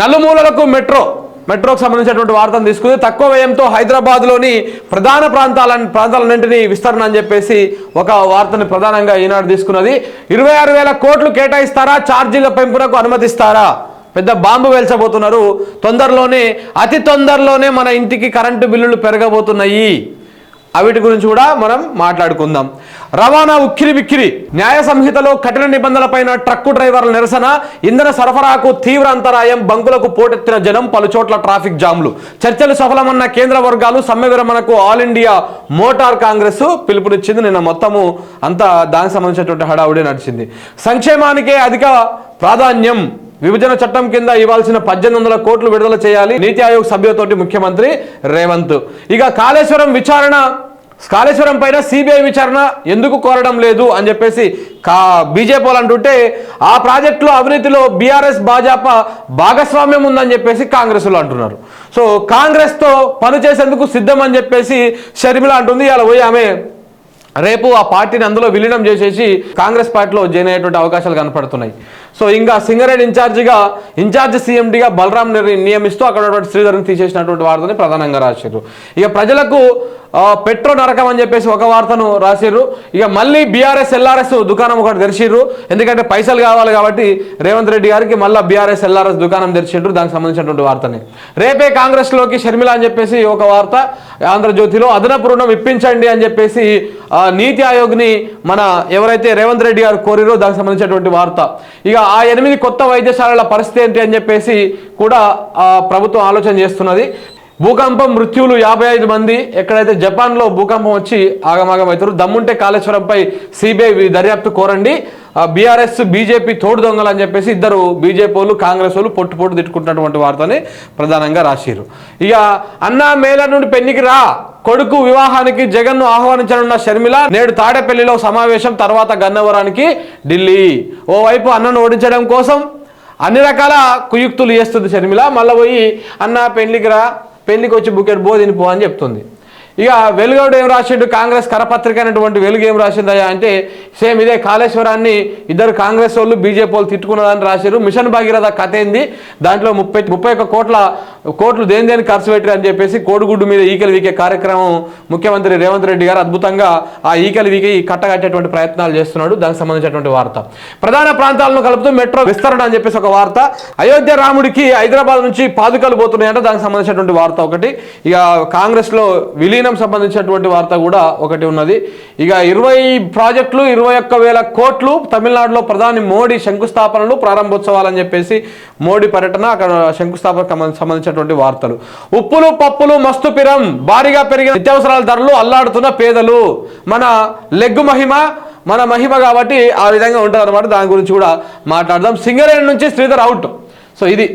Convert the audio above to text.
నలుమూలలకు metro మెట్రోకు సంబంధించినటువంటి వార్తను తీసుకుంది. తక్కువ వ్యయంతో హైదరాబాద్లోని ప్రధాన ప్రాంతాల ప్రాంతాలన్నింటినీ విస్తరణ అని చెప్పేసి ఒక వార్తను ప్రధానంగా ఈనాడు తీసుకున్నది. ఇరవై ఆరు వేల కోట్లు కేటాయిస్తారా? ఛార్జీల పెంపునకు అనుమతిస్తారా? పెద్ద బాంబు వేల్చబోతున్నారు. తొందరలోనే అతి తొందరలోనే మన ఇంటికి కరెంటు బిల్లులు పెరగబోతున్నాయి. అవిటి గురించి కూడా మనం మాట్లాడుకుందాం. రవాణా ఉక్కిరి బిక్కిరి. న్యాయ సంహితలో కఠిన నిబంధనలపైన ట్రక్కు డ్రైవర్ల నిరసన ఇంధన సరఫరాకు తీవ్ర అంతరాయం బంకులకు పోటెత్తిన జనం పలుచోట్ల ట్రాఫిక్ జామ్లు. చర్చలు సఫలమన్న కేంద్ర వర్గాలు సమ్మె విరమణకు ఆల్ ఇండియా మోటార్ కాంగ్రెస్ పిలుపునిచ్చింది. నిన్న మొత్తము అంతా దానికి సంబంధించినటువంటి హడావుడి నడిచింది. సంక్షేమానికే అధిక ప్రాధాన్యం. విభజన చట్టం కింద ఇవ్వాల్సిన పద్దెనిమిది వందల కోట్లు విడుదల చేయాలి. నీతి ఆయోగ్ సభ్యులతోటి ముఖ్యమంత్రి రేవంత్. ఇక కాళేశ్వరం విచారణ. కాళేశ్వరం పైన సిబిఐ విచారణ ఎందుకు కోరడం లేదు అని చెప్పేసి కా బీజేపీ వాళ్ళు అంటుంటే ఆ ప్రాజెక్టులో అవినీతిలో బీఆర్ఎస్ భాజపా భాగస్వామ్యం ఉందని చెప్పేసి కాంగ్రెస్లో అంటున్నారు. సో కాంగ్రెస్తో పనిచేసేందుకు సిద్ధం అని చెప్పేసి షర్మిల అంటుంది. ఇలా పోయి ఆమె రేపు ఆ పార్టీని అందులో విలీనం చేసేసి కాంగ్రెస్ పార్టీలో జాయిన్ అయ్యేటువంటి అవకాశాలు కనపడుతున్నాయి. సో ఇంకా సింగరేణి ఇన్ఛార్జిగా ఇన్ఛార్జ్ సీఎండిగా బలరాం నియమిస్తూ అక్కడ ఉన్నటువంటి శ్రీధర్ని తీసేసినటువంటి వార్తని ప్రధానంగా రాశారు ఇక ప్రజలకు పెట్రో నరకం అని చెప్పేసి ఒక వార్తను రాసిర్రు. ఇక మళ్ళీ బీఆర్ఎస్ ఎల్ఆర్ఎస్ దుకాణం ఒకటి తెరిచిర్రు. ఎందుకంటే పైసలు కావాలి కాబట్టి రేవంత్ రెడ్డి గారికి మళ్ళీ బీఆర్ఎస్ ఎల్ఆర్ఎస్ దుకాణం తెరిచిండ్రు. దానికి సంబంధించినటువంటి వార్తని. రేపే కాంగ్రెస్లోకి షర్మిల అని చెప్పేసి ఒక వార్త ఆంధ్రజ్యోతిలో అదనపు రుణం ఇప్పించండి అని చెప్పేసి నీతి ఆయోగ్ని మన ఎవరైతే రేవంత్ రెడ్డి గారు కోరిరో దానికి సంబంధించినటువంటి వార్త. ఇక ఆ ఎనిమిది కొత్త వైద్యశాలల పరిస్థితి ఏంటి అని చెప్పేసి కూడా ప్రభుత్వం ఆలోచన చేస్తున్నది. భూకంపం మృత్యువులు యాభై ఐదు మంది ఎక్కడైతే జపాన్లో భూకంపం వచ్చి ఆగమాగం అవుతారు దమ్ముంటే కాళేశ్వరంపై సిబిఐ దర్యాప్తు కోరండి. బీఆర్ఎస్ బీజేపీ తోడు దొంగలు అని చెప్పేసి ఇద్దరు బీజేపీ వాళ్ళు కాంగ్రెస్ వాళ్ళు పొట్టు పొట్టు తిట్టుకుంటున్నటువంటి వార్తని ప్రధానంగా రాసిరు ఇక అన్నా మేళ నుండి పెన్నికి రా. కొడుకు వివాహానికి జగన్ను ఆహ్వానించనున్న షర్మిల నేడు తాడేపల్లిలో సమావేశం తర్వాత గన్నవరానికి ఢిల్లీ. ఓవైపు అన్నను ఓడించడం కోసం అన్ని రకాల కుయుక్తులు చేస్తుంది షర్మిల. మళ్ళీ పోయి అన్న పెళ్ళికి రా పెళ్ళికి వచ్చి బుకెట్ బోధిని పో అని చెప్తుంది. ఇక వెలుగౌడు ఏం రాసిండు? కాంగ్రెస్ కరపత్రిక అనేటువంటి వెలుగు ఏం రాసిందయ్యా అంటే సేమ్ ఇదే కాళేశ్వరాన్ని ఇద్దరు కాంగ్రెస్ వాళ్ళు బీజేపీ వాళ్ళు తిట్టుకున్నదని రాశారు మిషన్ భాగీరథ కథ ఏంది? దాంట్లో ముప్పై ముప్పై ఒక్క కోట్ల కోట్లు దేని దేని ఖర్చు పెట్టారు అని చెప్పేసి కోడిగుడ్డు మీద ఈకలు వీకే కార్యక్రమం ముఖ్యమంత్రి రేవంత్ రెడ్డి గారు అద్భుతంగా ఆ ఈకలు వీకి కట్టగట్టేటువంటి ప్రయత్నాలు చేస్తున్నాడు. దానికి సంబంధించినటువంటి వార్త. ప్రధాన ప్రాంతాలను కలుపుతూ మెట్రో విస్తరణ అని చెప్పేసి ఒక వార్త. అయోధ్య రాముడికి హైదరాబాద్ నుంచి పాదుకలు పోతున్నాయంటే. దానికి సంబంధించినటువంటి వార్త ఒకటి. ఇక కాంగ్రెస్లో విలీనం సంబంధించినటువంటి వార్త కూడా ఒకటి ఉన్నది. ఇక ఇరవై ప్రాజెక్టులు ఇరవై ఒక్క వేల కోట్లు తమిళనాడులో ప్రధాని మోడీ శంకుస్థాపనలు ప్రారంభోత్సవాలని చెప్పేసి మోడీ పర్యటన అక్కడ శంకుస్థాపన సంబంధించినటువంటి వార్తలు. ఉప్పులు పప్పులు మస్తు పిరం భారీగా పెరిగిన నిత్యావసరాల ధరలు అల్లాడుతున్న పేదలు. మన లెగ్గు మహిమ మన మహిమ కాబట్టి ఆ విధంగా ఉంటుంది అనమాట దాని గురించి కూడా మాట్లాడదాం. సింగరేణి నుంచి శ్రీధర్ అవుట్ సో ఇది